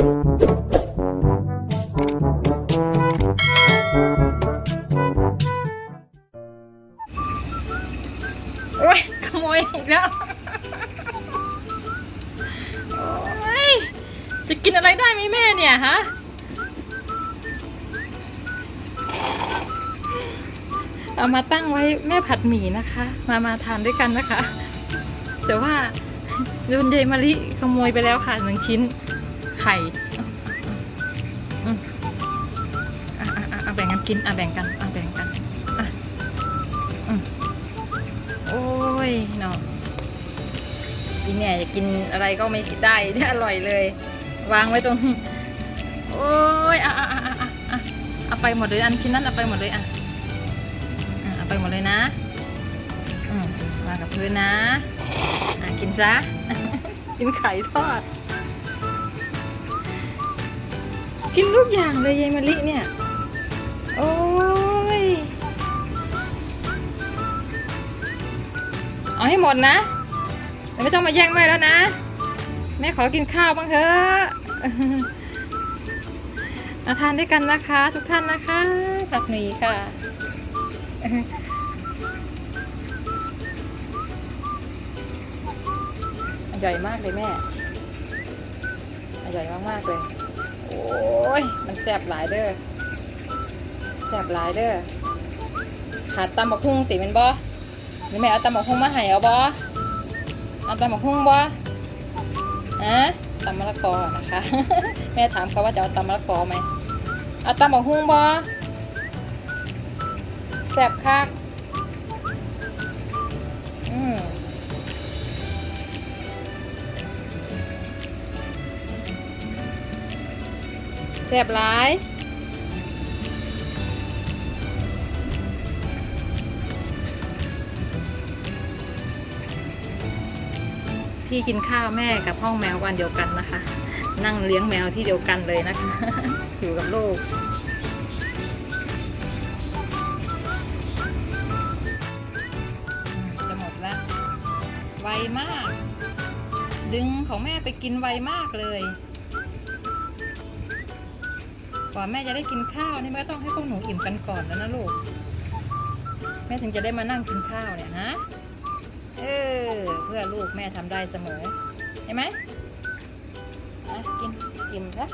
โอ้ยขโมยอีกแล้ว โอ้ย จะกินอะไรได้ไหมแม่เนี่ยฮะ เอามาตั้งไว้แม่ผัดหมี่นะคะ มามาทานด้วยกันนะคะ แต่ว่าโดนยายมะลิขโมยไปแล้วค่ะหนึ่งชิ้น ไข่อะอะอะแบ่งกันกินอะแบ่งกันอะแบ่งกันอะอโอ้ยเนาะอีแม่จะกินอะไรก็ไม่ได้ที่อร่อยเลย วางไว้ตรง โอ้ยอะอะอะอะอะอะเอาไปหมดเลยอันชิ้นนั้นเอาไปหมดเลยอะอะเอาไปหมดเลยนะอืมวางกับพื้นนะอะกินซะกินไข่ทอด กินทุกอย่างเลยยายมะลิเนี่ย โอ้ย เอาให้หมดนะแต่ไม่ต้องมาแย่งแม่แล้วนะ แม่ขอกินข้าวบ้างเถอะมาทานด้วยกันนะคะ ทุกท่านนะคะ ผัดหมี่ค่ะใหญ่มากเลยแม่ใหญ่มากๆเลย โอ้ย มันแสบหลายเด้อแสบหลายเด้อขาดตำบักหุ่งติแมันบ่นี่แม่เอาตำบักหุ่งมาให้เอาบ่เอาตำบักหุ่งบ่ฮะตำมะละกอนะคะ แม่ถามเขาว่าจะเอาตำมะละกอไหมเอาตำบักหุ่งบ่แสบคักอืม แซ่บหลายที่กินข้าวแม่กับห้องแมววันเดียวกันนะคะ นั่งเลี้ยงแมวที่เดียวกันเลยนะคะ อยู่กับลูก จะหมดแล้ว ไวมาก ดึงของแม่ไปกินไวมากเลย กว่าแม่จะได้กินข้าวนี่แม่ต้องให้พวกหนูอิ่มกันก่อนแล้วนะลูก แม่ถึงจะได้มานั่งกินข้าวเนี่ยฮะ เออ เพื่อลูกแม่ทำได้เสมอ เห็นไหมอะกินอิ่มซะ